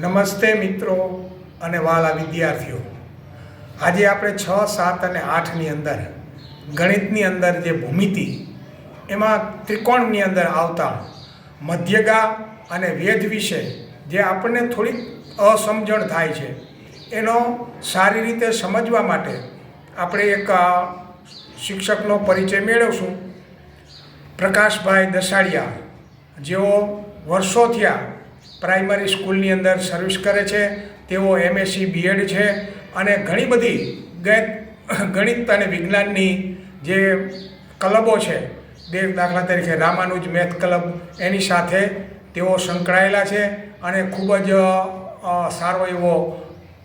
નમસ્તે મિત્રો અને વાલા વિદ્યાર્થીઓ. આજે આપણે છ, સાત અને આઠની અંદર, ગણિતની અંદર જે ભૂમિતિ, એમાં ત્રિકોણની અંદર આવતા મધ્યગા અને વેધ વિશે જે આપણને થોડીક અસમજણ થાય છે, એનો સારી રીતે સમજવા માટે આપણે એક શિક્ષકનો પરિચય મેળવશું. પ્રકાશભાઈ દસાડિયા જેઓ વર્ષો થયા પ્રાઇમરી સ્કૂલની અંદર સર્વિસ કરે છે, તેઓ એમએસસી બીએડ છે અને ઘણી બધી ગણિત અને વિજ્ઞાનની જે ક્લબો છે તે દાખલા તરીકે રામાનુજ મેથ ક્લબ, એની સાથે તેઓ સંકળાયેલા છે અને ખૂબ જ સારો એવો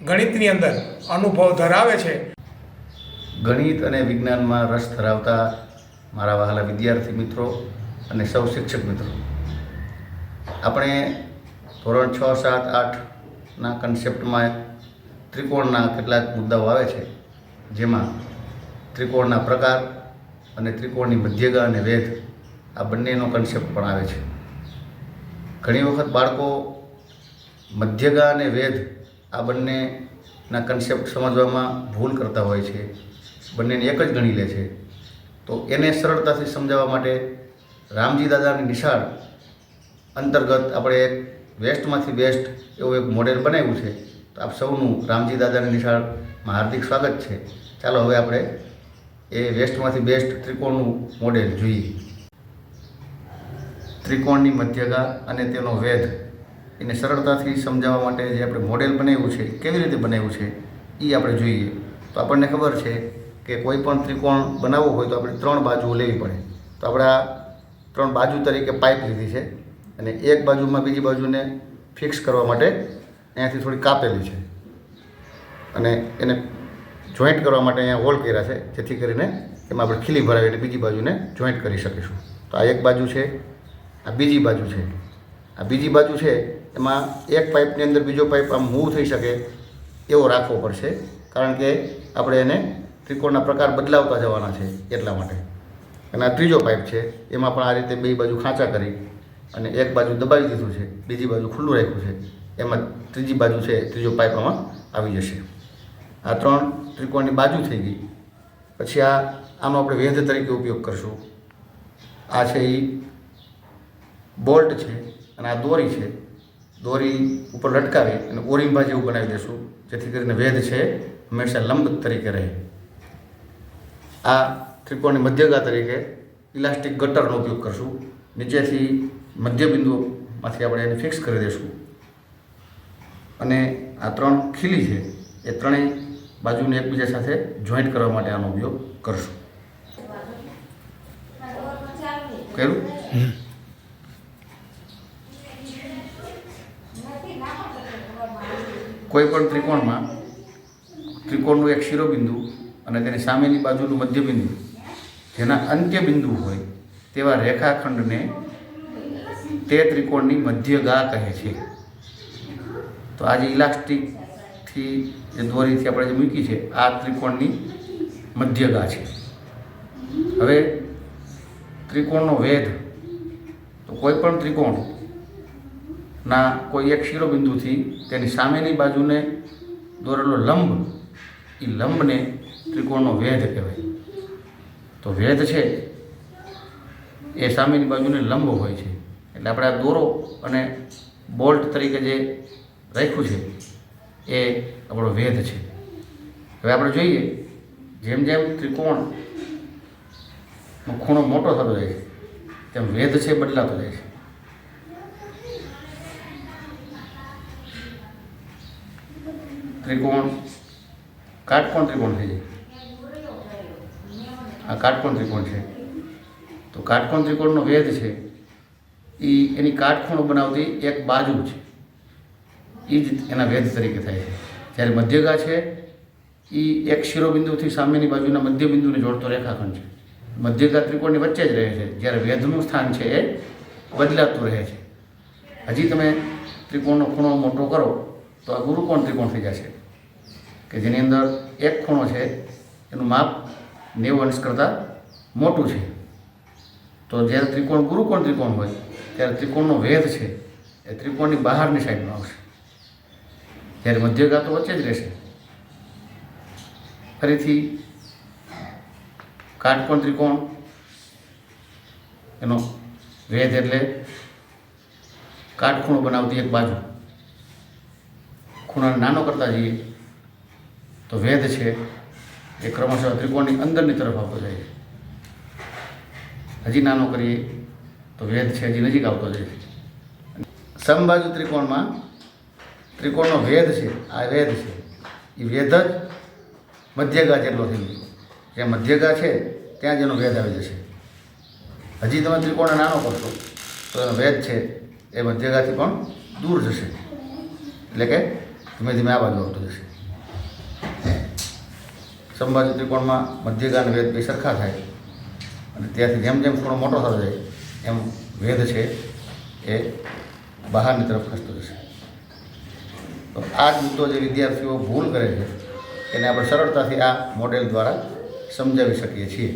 ગણિતની અંદર અનુભવ ધરાવે છે. ગણિત અને વિજ્ઞાનમાં રસ ધરાવતા મારા વહાલા વિદ્યાર્થી મિત્રો અને સૌ શિક્ષક મિત્રો, આપણે ધોરણ છ, સાત આઠના કન્સેપ્ટમાં ત્રિકોણના કેટલાક મુદ્દાઓ આવે છે. જેમાં ત્રિકોણના પ્રકાર અને ત્રિકોણની મધ્યગા અને વેધ આ બંનેનો કન્સેપ્ટ પણ આવે છે. ઘણી વખત બાળકો મધ્યગા અને વેધ આ બંનેના કન્સેપ્ટ સમજવામાં ભૂલ કરતા હોય છે. બંનેને એક જ ગણી લે છે. તો એને સરળતાથી સમજાવવા માટે રામજી દાદાની નિશાળ અંતર્ગત આપણે એક વેસ્ટમાંથી બેસ્ટ એવું એક મોડેલ બનાવ્યું છે. તો આપ સૌનું રામજી દાદાની નિશાળમાં હાર્દિક સ્વાગત છે. ચાલો હવે આપણે એ વેસ્ટમાંથી બેસ્ટ ત્રિકોણનું મોડેલ જોઈએ. ત્રિકોણની મધ્યગા અને તેનો વેધ. એને સરળતાથી સમજાવવા માટે જે આપણે મોડેલ બનાવ્યું છે, કેવી રીતે બનાવ્યું છે એ આપણે જોઈએ. તો આપણને ખબર છે કે કોઈ પણ ત્રિકોણ બનાવવો હોય તો આપણે ત્રણ બાજુઓ લેવી પડે. તો આપણે આ ત્રણ બાજુ તરીકે પાઇપ લીધી છે. અને એક બાજુમાં બીજી બાજુને ફિક્સ કરવા માટે અહીંયાથી થોડી કાપેલી છે. અને એને જોઈન્ટ કરવા માટે અહીંયા હોલ કર્યા છે, જેથી કરીને એમાં આપણે ખીલી ભરાવીને બીજી બાજુને જોઈન્ટ કરી શકીશું. તો આ એક બાજુ છે, આ બીજી બાજુ છે. આ બીજી બાજુ છે, એમાં એક પાઇપની અંદર બીજો પાઇપ આમ મૂવ થઈ શકે એવો રાખવો પડશે, કારણ કે આપણે એને ત્રિકોણના પ્રકાર બદલાવતા જવાના છે એટલા માટે. અને આ ત્રીજો પાઇપ છે, એમાં પણ આ રીતે બે બાજુ ખાંચા કરી અને એક બાજુ દબાવી દીધું છે, બીજી બાજુ ખુલ્લું રાખ્યું છે, એમાં ત્રીજી બાજુ છે, ત્રીજો પાઇપ આમાં આવી જશે. આ ત્રણ ત્રિકોણની બાજુ થઈ ગઈ. પછી આ, આનો આપણે વેધ તરીકે ઉપયોગ કરશું. આ છે એ બોલ્ટ છે અને આ દોરી છે. દોરી ઉપર લટકાવી અને ઓરિંબા જેવું બનાવી દઈશું જેથી કરીને વેધ છે હંમેશા લંબ તરીકે રહે. આ ત્રિકોણની મધ્યગા તરીકે ઇલાસ્ટિક ગટરનો ઉપયોગ કરશું. નીચેથી મધ્ય બિંદુમાંથી આપણે એને ફિક્સ કરી દઈશું. અને આ ત્રણ ખીલી છે, એ ત્રણેય બાજુને એકબીજા સાથે જોઈન્ટ કરવા માટે આનો ઉપયોગ કરશું. કર્યું? કોઈ પણ ત્રિકોણમાં ત્રિકોણનું એક શિરોબિંદુ અને તેની સામેની બાજુનું મધ્યબિંદુ, જેના અંત્ય બિંદુ હોય, તેવા રેખાખંડને તે ત્રિકોણની મધ્યગા કહે છે. તો આ જે ઇલાસ્ટિકથી જે દોરીથી આપણે જે મૂકી છે, આ ત્રિકોણની મધ્યગા છે. હવે ત્રિકોણનો વેધ, તો કોઈ પણ ત્રિકોણ ના કોઈ એક શિરોબિંદુથી તેની સામેની બાજુને દોરેલો લંબ એ લંબને ત્રિકોણનો વેધ કહેવાય. તો વેધ છે, એ સામેની બાજુને લંબ હોય છે. એટલે આપણે આ દોરો અને બોલ્ટ તરીકે જે રાખ્યું છે, એ આપણો વેધ છે. હવે આપણે જોઈએ, જેમ જેમ ત્રિકોણનો ખૂણો મોટો થતો જાય છે, તેમ વેધ છે બદલાતો જાય છે. ત્રિકોણ, કાટકોણ ત્રિકોણ થઈ જાય. આ કાટકોણ ત્રિકોણ છે. તો કાટકોણ ત્રિકોણનો વેદ છે એ એની કાટખૂણો બનાવતી એક બાજુ છે. એ જ એના વેધ તરીકે થાય છે. જ્યારે મધ્યગા છે એ એક શિરોબિંદુથી સામેની બાજુના મધ્યબિંદુને જોડતો રેખાખંડ છે. મધ્યગા ત્રિકોણની વચ્ચે જ રહે છે. જ્યારે વેધનું સ્થાન છે, એ બદલાતું રહે છે. હજી તમે ત્રિકોણનો ખૂણો મોટો કરો, તો આ ગુરુકોણ ત્રિકોણ થઈ જશે? કે જેની અંદર એક ખૂણો છે, એનું માપ નેવું અંશ કરતાં મોટું છે. તો જ્યારે ત્રિકોણ ગુરુકોણ ત્રિકોણ હોય ત્યારે ત્રિકોણનો વેધ છે, એ ત્રિકોણની બહારની સાઈડમાં આવશે. જ્યારે મધ્યગા તો વચ્ચે જ રહેશે. ફરીથી કાટકોણ ત્રિકોણ, એનો વેધ એટલે કાટખૂણો બનાવતી એક બાજુ. ખૂણાને નાનો કરતા જઈએ, તો વેધ છે, એ ક્રમશઃ ત્રિકોણની અંદરની તરફ આવતો જાય હજી નાનો કરીએ તો વેદ છે, હજી નજીક આવતો જાય છે સમબાજુ ત્રિકોણમાં ત્રિકોણનો વેદ છે, આ વેદ છે. એ વેદ જ મધ્યગા જેટલો થઈ ગયો. જ્યાં મધ્યગા છે, ત્યાં જ એનો વેદ આવી જશે. હજી તમે ત્રિકોણને નાનો કરશો, તો એનો વેદ છે, એ મધ્યગાથી પણ દૂર જશે. એટલે કે ધીમે ધીમે આ બાજુ આવતો જશે. સંભાજી ત્રિકોણમાં મધ્યગા વેદ બે સરખા થાય. અને ત્યાંથી જેમ જેમ ખૂણો મોટો થતો જાય એમ વેદ છે એ બહારની તરફ ખસતો જશે. તો આ જ મુદ્દો જે વિદ્યાર્થીઓ ભૂલ કરે છે, એને આપણે સરળતાથી આ મોડેલ દ્વારા સમજાવી શકીએ છીએ.